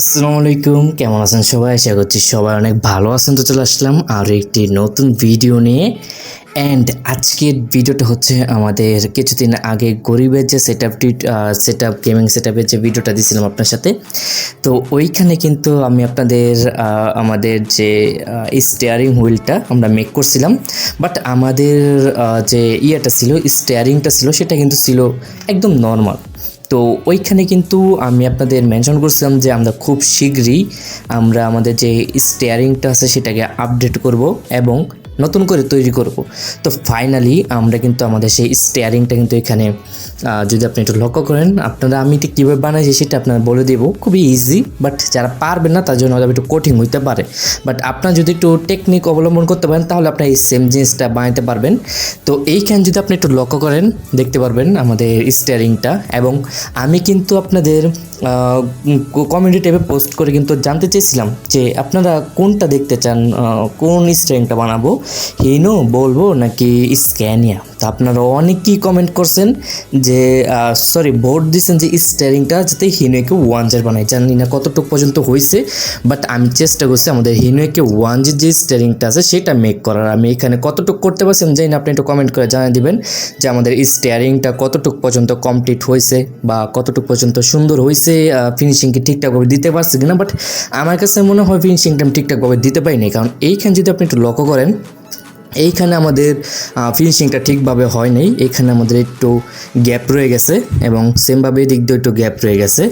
আসসালামু আলাইকুম, কেমন আছেন সবাই? আশা করছি সবাই অনেক ভালো আছেন তো চলে আসলাম আর একটি নতুন ভিডিও নিয়ে। অ্যান্ড আজকের ভিডিওটা হচ্ছে আমাদের কিছুদিন আগে গরিবের যে সেট আপটি সেট আপ গেমিং সেট আপের যে ভিডিওটা দিয়েছিলাম আপনার সাথে। তো ওইখানে কিন্তু আমি আপনাদের আমাদের যে স্টিয়ারিং হুইলটা আমরা মেক করছিলাম। বাট আমাদের যে ইয়েটা ছিল স্টিয়ারিংটা ছিল, সেটা কিন্তু ছিল একদম নর্মাল তো ওইখানে কিন্তু আমি আপনাদের মেনশন করছিলাম যে আমরা খুব শীঘ্রই আমরা আমাদের যে স্টিয়ারিংটা আছে সেটাকে আপডেট করব এবং নতুন করে তৈরি করব। তো ফাইনালি আমরা কিন্তু আমাদের সেই স্টিয়ারিংটা কিন্তু এখানে যদি আপনি একটু লক্ষ্য করেন, আপনারা আমি এটা কীভাবে বানাইছি সেটা আপনার বলে দেব। খুবই ইজি বাট যারা পারবেন না, তার জন্য একটু কঠিন হইতে পারে। বাট আপনার যদি একটু টেকনিক অবলম্বন করতে পারেন, তাহলে আপনার এই সেম জিনিসটা বানাতে পারবেন। তো এইখানে যদি আপনি একটু লক্ষ্য করেন, দেখতে পারবেন আমাদের স্টিয়ারিংটা এবং আমি কিন্তু আপনাদের কমেন্টি ট্যাবে পোস্ট করে কিন্তু জানতে চেয়েছিলাম যে আপনারা কোনটা দেখতে চান কোন স্ট্রেনটা বানাবো হিনো বলব নাকি স্ক্যানিয়া তো আপনারা অনেকেই কমেন্ট করছেন যে সরি ভোট দিচ্ছেন যে স্টিয়ারিংটা যাতে হিনোকে ওয়ান জের বানাই জানি না কতটুকু পর্যন্ত হয়েছে বাট আমি চেষ্টা করছি আমাদের হিনোকে ওয়ান জের যে স্টিয়ারিংটা আছে সেটা মেক করার। আমি এখানে কতটুকু করতে পারছি আমি জানি না, আপনি একটু কমেন্ট করে জানিয়ে দিবেন যে আমাদের স্টিয়ারিংটা কতটুকু পর্যন্ত কমপ্লিট হয়েছে বা কতটুকু পর্যন্ত সুন্দর হয়েছে ফিনিশিংকে ঠিকঠাকভাবে দিতে পারছি কিনা। বাট আমার কাছে মনে হয় ফিনিশিংটা আমি ঠিকঠাকভাবে দিতে পারিনি। কারণ এইখানে যদি আপনি একটু লক্ষ্য করেন এইখানে আমাদের ফিনিশিংটা ঠিকভাবে হয় নাই এইখানে আমাদের একটু গ্যাপ রয়ে গেছে এবং সেমভাবে দিক দিয়ে একটু গ্যাপ রয়ে গেছে।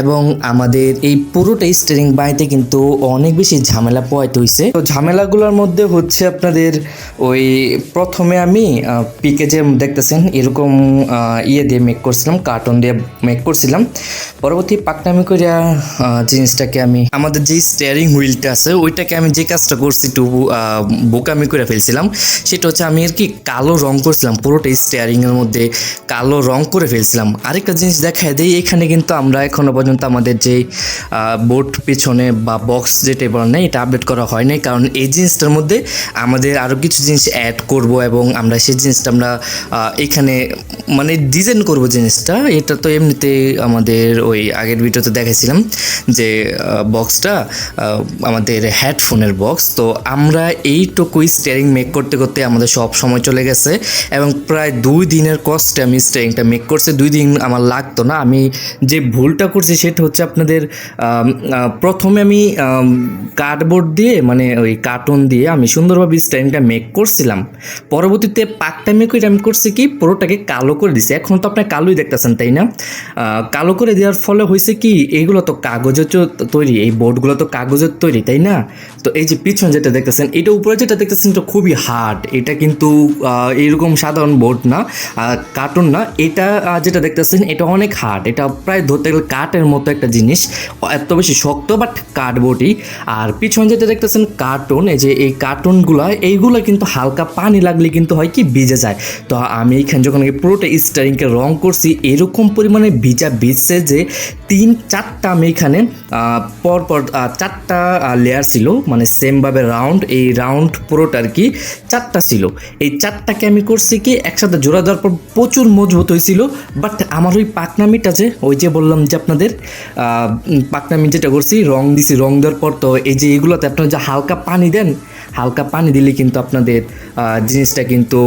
এবং আমাদের এই পুরোটা স্টিয়ারিং বাইতে কিন্তু অনেক বেশি ঝামেলা পোয়াইতে হয়েছে তো ঝামেলাগুলোর মধ্যে হচ্ছে আপনাদের ওই প্রথমে আমি পিকে যে দেখতেছেন, এরকম ইয়ে দিয়ে মেক করছিলাম কার্টন দিয়ে মেক করছিলাম। পরবর্তী পাকনামি করিয়া জিনিসটাকে আমি, আমাদের যে স্টিয়ারিং হুইলটা আছে, ওইটাকে আমি যে কাজটা করছি একটু বোকামি করে ফেলছিলাম, সেটা হচ্ছে আমি আর কি কালো রং করছিলাম পুরোটা স্টিয়ারিং এর মধ্যে কালো রং করে ফেলছিলাম। আরেকটা জিনিস দেখায় দিই, এখানে কিন্তু আমরা এখনও পর্যন্ত আমাদের যে বোর্ড পিছনে বা বক্স যেটা বলা নেই, এটা আপডেট করা হয় নাই। কারণ এই জিনিসটার মধ্যে আমাদের আরও কিছু জিনিস অ্যাড করব এবং আমরা সেই জিনিসটা আমরা এখানে মানে ডিজাইন করব জিনিসটা। এটা তো এমনিতে আমাদের ওই আগের ভিডিওতে দেখাইছিলাম যে বক্সটা আমাদের হেডফোনের বক্স তো আমরা এইটুকু স্টিয়ারিং মেক করতে করতে আমাদের সব সময় চলে গেছে এবং প্রায় দুই দিনের কষ্টে আমি স্টিয়ারিংটা মেক করছি। দুই দিন আমার লাগতো না। আমি যে ভুলটা করছি সেটা হচ্ছে আপনাদের প্রথমে আমি কার্ডবোর্ড দিয়ে মানে ওই কার্টুন দিয়ে আমি সুন্দরভাবে স্টাইলটা মেক করছিলাম। পরবর্তীতে পাকটা মেক করে আমি করছি কি, পুরোটাকে কালো করে দিছি। এখন তো আপনি কালোই দেখতেছেন, তাই না? কালো করে দেওয়ার ফলে হয়েছে কি, এইগুলো তো কাগজের তৈরি, এই বোর্ডগুলো তো কাগজের তৈরি, তাই না? তো এই যে পিছনে যেটা দেখতেছেন, এটা উপরে যেটা দেখতেছেন, এটা খুবই হার্ড এটা কিন্তু এরকম সাধারণ বোর্ড না কার্টুন না। এটা যেটা দেখতেছেন, এটা অনেক হার্ড এটা প্রায় ধরতে গেলে কাঠের মতো একটা জিনিস। এত বেশি শক্ত বাট কার্ডবোর্ডই আর পিছনে যেটা দেখতেছেন কার্টুন এই যে এই কার্টুনগুলো এইগুলো কিন্তু হালকা পানি লাগলে কিন্তু হয় কি ভিজে যায়। তো আমি এইখানে যখন পুরোটা স্টারিংকে রং করছি, এরকম পরিমাণে ভিজা ভিজছে যে তিন, চারটা আমি এখানে পরপর চারটা লেয়ার ছিল মানে সেমভাবে রাউন্ড এই রাউন্ড পুরোটা আর কি চারটা ছিল। এই চারটাকে আমি করছি কি, একসাথে জোড়া দেওয়ার পর প্রচুর মজবুত হয়েছিল বাট আমার ওই পাকনামিটা যে, ওই যে বললাম যে আপনাদের উম, পাকনামি যেটা করছি রং দিছি রং দেওয়ার পর তো এই যে এগুলোতে আপনারা যে হালকা পানি দেন হালকা পানি দিলে কিন্তু আপনাদের জিনিসটা কিন্তু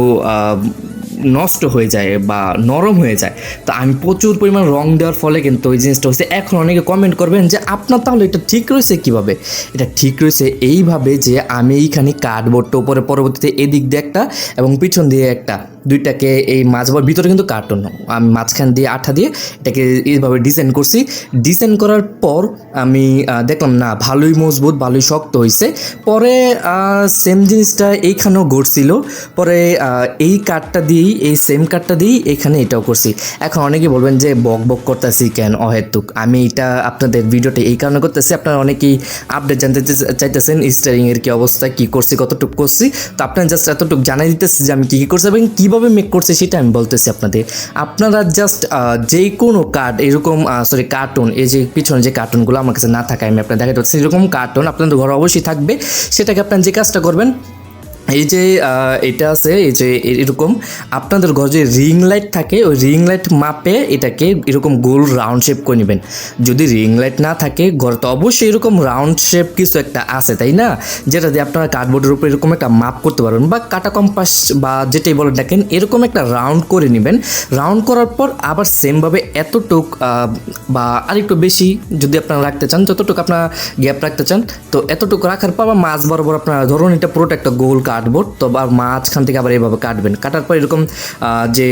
নষ্ট হয়ে যায় বা নরম হয়ে যায়। তো আমি প্রচুর পরিমাণ রং দেওয়ার ফলে কিন্তু ওই জিনিসটা হচ্ছে এখন অনেকে কমেন্ট করবেন যে আপনার তাহলে এটা ঠিক রয়েছে কীভাবে? এটা ঠিক রয়েছে এইভাবে যে আমি এইখানে কার্ডবোর্ডটা উপরে পরবর্তীতে এদিক দিয়ে একটা এবং পিছন দিয়ে একটা দুইটাকে এই মাঝবার ভিতরে কিন্তু কার্টুন আমি মাঝখান দিয়ে আঠা দিয়ে এটাকে এইভাবে ডিজাইন করছি। ডিজাইন করার পর আমি দেখলাম না, ভালোই মজবুত, ভালোই শক্ত হয়েছে পরে সেম জিনিসটা এইখানেও ঘটছিল। পরে এই কাঠটা দিয়েই, এই সেম কাঠটা দিয়েই এখানে এটাও করছি। এখন অনেকেই বলবেন যে, বক বক করতেছি কেন? অহেতুক। আমি এটা আপনাদের ভিডিওটা এই কারণে করতেছি। আপনারা অনেকেই আপডেট জানতে চাইতেছেন স্টারিংয়ের কী কি অবস্থা? কি করছি? কতটুকু করছি? তো আপনার জাস্ট এতটুকু জানাই দিতেছি যে, আমি কী কী করছি এবং কীভাবে মেক করছে সেটা আমি বলতেছি আপনাদের। আপনারা জাস্ট যে কোনো কার্ড এরকম সরি কার্টুন এই যে পিছনে যে কার্টুনগুলো আমার কাছে না থাকে আমি আপনার দেখাতে পাচ্ছি এরকম কার্টুন আপনাদের ঘরে অবশ্যই থাকবে। সেটাকে আপনার যে কাজটা করবেন এই যে এটা আছে, এই যে এরকম আপনাদের ঘরে যে রিং লাইট থাকে, ওই রিং লাইট মাপে এটাকে এরকম গোল রাউন্ড শেপ করে নেবেন। যদি রিং লাইট না থাকে, ঘরে তো অবশ্যই এরকম রাউন্ড শেপ কিছু একটা আছে, তাই না? যেটা দিয়ে আপনারা কার্ডবোর্ডের উপর এরকম একটা মাপ করতে পারবেন বা কাটা কম্পাস বা যেটাই বলে দেখেন এরকম একটা রাউন্ড করে নেবেন। রাউন্ড করার পর আবার সেমভাবে এতটুক বা আরেকটু বেশি যদি আপনারা রাখতে চান, যতটুকু আপনারা গ্যাপ রাখতে চান, তো এতটুকু রাখার পর আবার মাছ বরাবর আপনারা ধরুন এটা পুরোটা একটা গোল কাটবোর্ড তো আবার মাঝখান থেকে আবার এইভাবে কাটবেন। কাটার পর এরকম যে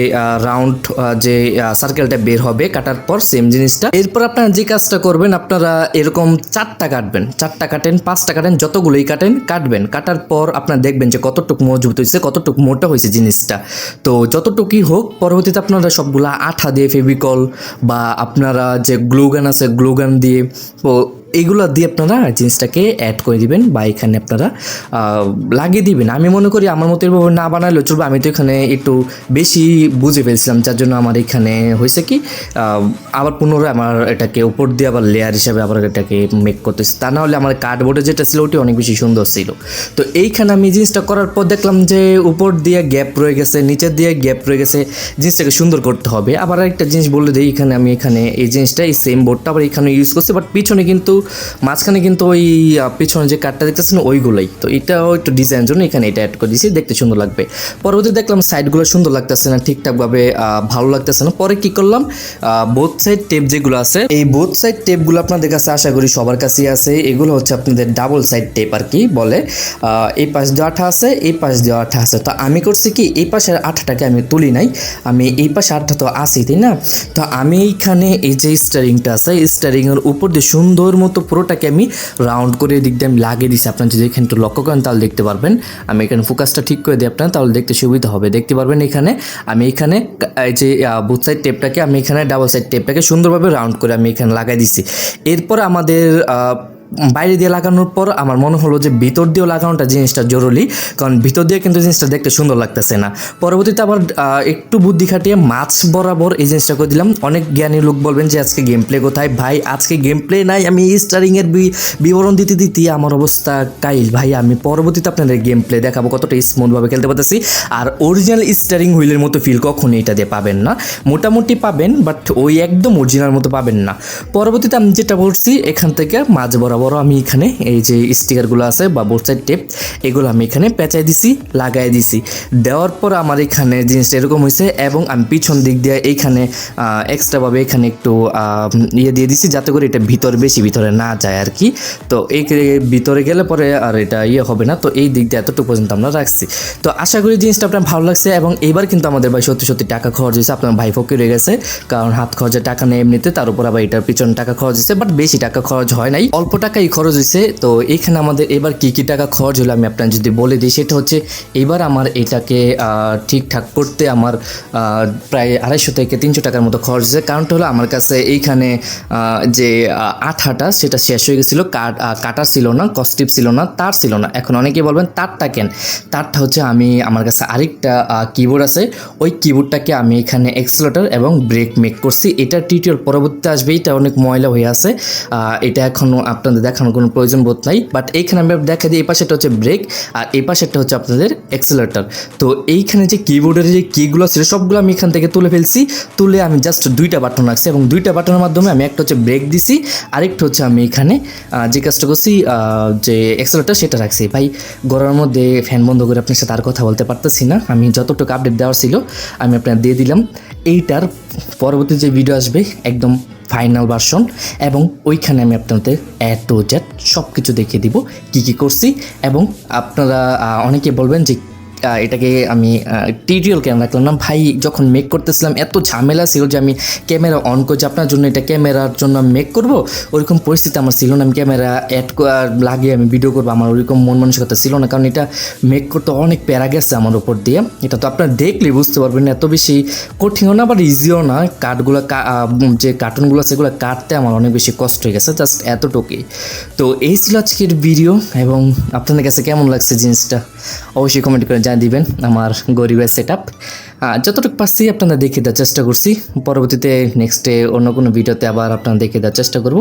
রাউন্ড যে সার্কেলটা বের হবে, কাটার পর সেম জিনিসটা। এরপর আপনারা যে কাজটা করবেন, আপনারা এরকম চারটা কাটবেন। চারটা কাটেন, পাঁচটা কাটেন, যতগুলোই কাটেন, কাটবেন। কাটার পর আপনারা দেখবেন যে কতটুকু মজবুত হয়েছে কতটুকু মোটা হয়েছে জিনিসটা। তো যতটুকুই হোক, পরবর্তীতে আপনারা সবগুলা আঠা দিয়ে ফেভিকল বা আপনারা যে গ্লুগান আছে, গ্লুগান দিয়ে তো এইগুলো দিয়ে আপনারা জিনিসটাকে অ্যাড করে দিবেন বা এখানে আপনারা লাগিয়ে দিবেন। আমি মনে করি আমার মতো এভাবে না বানালেও চলবে। আমি তো এখানে একটু বেশি বুঝে ফেলছিলাম, যার জন্য আমার এখানে হয়েছে কি আবার পুনরায় আমার এটাকে উপর দিয়ে আবার লেয়ার হিসাবে আবার এটাকে মেক করতেছি। তা না হলে আমার কার্ডবোর্ডে যেটা ছিল ওটি অনেক বেশি সুন্দর ছিল। তো এইখানে আমি জিনিসটা করার পর দেখলাম যে উপর দিয়ে গ্যাপ রয়ে গেছে, নিচের দিয়ে গ্যাপ রয়ে গেছে, জিনিসটাকে সুন্দর করতে হবে। আবার একটা জিনিস বলে দিই, এখানে আমি এখানে এই জিনিসটা এই সেম বোর্ডটা আবার এখানে ইউজ করছি বাট পিছনে কিন্তু মাঝখানে কিন্তু ওই পিছনে যে কাঠটা দেখতেছেন, ওইগুলোই। তো এটাও একটু ডিজাইনের জন্য এখানে এটা অ্যাড করে দিয়েছি, দেখতে সুন্দর লাগবে। পরবর্তী দেখলাম সাইডগুলো সুন্দর লাগতেছে না, ঠিকঠাকভাবে ভালো লাগতেছে না। পরে কি করলাম বোথ সাইড টেপ যেগুলো আছে, এই বোথ সাইড টেপগুলো আপনাদের কাছে আশা করি সবার কাছেই আছে। এগুলো হচ্ছে আপনাদের ডাবল সাইড টেপ আর কি, বলে এই পাশ দিয়ে আঠা আছে, এই পাশ দিয়ে আঠা আছে। তো আমি করছি কি, এই পাশের আঠাটাকে আমি তুলি নাই, আমি এই পাশে আঠা তো আসি তাই না? তো আমি এইখানে এই যে স্টারিংটা আছে স্টারিংয়ের উপর দিয়ে সুন্দর মতো পুরোটাকে আমি রাউন্ড করে এদিক দিয়ে আমি লাগিয়ে দিছি। আপনার যদি এখানে একটু লক্ষ্য করেন, তাহলে দেখতে পারবেন। আমি এখানে ফোকাসটা ঠিক করে দিই আপনার, তাহলে দেখতে সুবিধা হবে। দেখতে পারবেন এখানে আমি এখানে এই যে বুথ সাইড টেপটাকে আমি এখানে ডাবল সাইড টেপটাকে সুন্দরভাবে রাউন্ড করে আমি এখানে লাগাই দিছি। এরপর আমাদের বাইরে দিয়ে লাগানোর পর আমার মনে হলো যে ভিতর দিয়েও লাগানোটা জিনিসটা জরুরি, কারণ ভিতর দিয়ে কিন্তু জিনিসটা দেখতে সুন্দর লাগতেছে না। পরবর্তীতে আবার একটু বুদ্ধি খাটিয়ে মাছ বরাবর এই জিনিসটা করে দিলাম। অনেক জ্ঞানী লোক বলবেন যে, আজকে গেম প্লে কোথায়? ভাই, আজকে গেম প্লে নাই, আমি স্টারিংয়ের বিবরণ দিতে দিতে আমার অবস্থা কাইল। ভাই, আমি পরবর্তীতে আপনাদের গেম প্লে দেখাবো কতটা স্মুথভাবে খেলতে পারতেছি। আর অরিজিনাল স্টারিং হুইলের মতো ফিল কখনোই এটা দিয়ে পাবেন না। মোটামুটি পাবেন বাট ওই একদম অরিজিনাল মতো পাবেন না। পরবর্তীতে আমি যেটা বলছি, এখান থেকে মাঝ বরাবর আমি এখানে এই যে স্টিকারগুলো আছে বা বোর্ড সাইড টেপ এগুলো আমি এখানে পেঁচাই দিছি, লাগাই দিছি। দেওয়ার পর আমার এখানে জিনিসটা এরকম হয়েছে এবং আমি পিছন দিক দিয়ে এইখানে এক্সট্রাভাবে এখানে একটু ইয়ে দিয়ে দিছি যাতে করে এটা ভিতরে বেশি ভিতরে না যায় আর কি। তো এই ভিতরে গেলে পরে আর এটা ইয়ে হবে না। তো এই দিক দিয়ে এতটুকু পর্যন্ত আমরা রাখছি। তো আশা করি জিনিসটা আপনার ভালো লাগছে এবং এবার কিন্তু আমাদের ভাই সত্যি সত্যি টাকা খরচ হয়েছে। আপনার ভাই ফকির হয়ে গেছে, কারণ হাত খরচের টাকা নেই এমনিতে, তার উপর আবার এটার পিছনে টাকা খরচ হয়েছে বাট বেশি টাকা খরচ হয় নাই। অল্প টাকাই খরচ হয়েছে তো এখানে আমাদের এবার কি কি টাকা খরচ হলো আমি আপনার যদি বলে দিই, সেটা হচ্ছে এবার আমার এটাকে ঠিকঠাক করতে আমার প্রায় আড়াইশো থেকে তিনশো টাকার মতো খরচ হয়েছে। কারণটা হলো আমার কাছে এইখানে যে আঠাটা, সেটা শেষ হয়ে গেছিল কাট কাটার ছিল না কস্টিপ ছিল না, তার ছিল না। এখন অনেকে বলবেন, তারটা কেন? তারটা হচ্ছে আমি, আমার কাছে আরেকটা কিবোর্ড আছে। ওই কিবোর্ডটাকে আমি এখানে এক্সেলেটর এবং ব্রেক মেক করছি। এটা টিটিওর পরবর্তীতে আসবে, এটা অনেক ময়লা হয়ে আছে। এটা এখনও আপনাদের দেখানোর কোনো প্রয়োজন বোধ নাই বাট এইখানে আমি দেখা দিই, এই পাশেটা হচ্ছে ব্রেক আর এই পাশেরটা হচ্ছে আপনাদের এক্সেলেটর তো এইখানে যে কিবোর্ডের যে কিগুলো ছিল সবগুলো আমি এখান থেকে তুলে ফেলছি, তুলে আমি জাস্ট দুইটা বাটন রাখছি, এবং দুইটা বাটনের মাধ্যমে আমি একটা হচ্ছে ব্রেক দিছি, আরেকটা হচ্ছে আমি এখানে যে কাজটা করছি যে এক্সেলেটর সেটা রাখছি। ভাই, গরমের মধ্যে ফ্যান বন্ধ করে আপনার সাথে আর কথা বলতে পারতেছি না। আমি যতটুকু আপডেট দেওয়ার ছিল, আমি আপনার দিয়ে দিলাম। এইটার পরবর্তী যে ভিডিও আসবে, একদম ফাইনাল ভার্সন এবং ওইখানে আমি আপনাদের এ টু জেড সব কিছু দেখিয়ে দিব, কী কী করছি এবং আপনারা অনেকে বলবেন যে এটাকে আমি টিউটোরিয়াল কেন রাখলাম না ভাই, যখন মেক করতেছিলাম, এত ঝামেলা ছিল যে আমি ক্যামেরা অন করছি, আপনার জন্য এটা ক্যামেরার জন্য আমি মেক করব? ওইরকম পরিস্থিতি আমার ছিল না, আমি ক্যামেরা অ্যাড লাগিয়ে আমি ভিডিও করব। আমার ওইরকম মন মানসিকতা ছিল না, কারণ এটা মেক করতে অনেক প্যারা গেছে আমার উপর দিয়ে। এটা তো আপনারা দেখলে বুঝতে পারবেন, এত বেশি কঠিনও না বাট ইজিও না। কাঠগুলো যে কার্টুনগুলো সেগুলো কাটতে আমার অনেক বেশি কষ্ট হয়ে গেছে জাস্ট এতটুকুই। তো এই ছিল আজকের ভিডিও এবং আপনাদের কাছে কেমন লাগছে জিনিসটা? অবশ্যই কমেন্ট করে দিবেন আমার গরিবের সেট আপ যতটুকু পাচ্ছি আপনাদের দেখে দেওয়ার চেষ্টা করছি। পরবর্তীতে নেক্সটে অন্য কোনো ভিডিওতে আবার আপনাদের দেখে দেওয়ার চেষ্টা করব।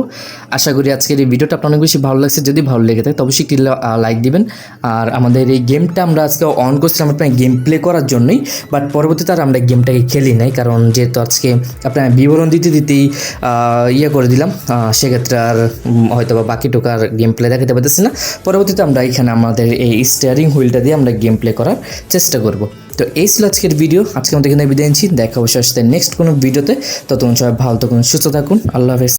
আশা করি আজকের এই ভিডিওটা আপনার অনেক বেশি ভালো লাগছে। যদি ভালো লেগে থাকে, তো অবশ্যই একটি লাইক দিবেন। আর আমাদের এই গেমটা আমরা আজকে অন করছিলাম আপনার গেম প্লে করার জন্যই। বাট পরবর্তীতে আর আমরা গেমটাকে খেলি নাই, কারণ যেহেতু আজকে আপনার বিবরণ দিতে দিতেই ইয়ে করে দিলাম। সেক্ষেত্রে আর হয়তো বা বাকি টোকার গেম প্লে দেখাতে পারতেছি না। পরবর্তীতে আমরা এখানে আমাদের এই স্টিয়ারিং হুইলটা দিয়ে আমরা গেম প্লে করার চেষ্টা করব। তো এই ছিল আজকের ভিডিও আজকে আমাদের এখানে বিদায় নিচ্ছি। দেখা অবশ্যই আসতে নেক্সট কোনো ভিডিওতে ততক্ষণ সবাই ভালো থাকুন, সুস্থ থাকুন। আল্লাহ হাফেজ।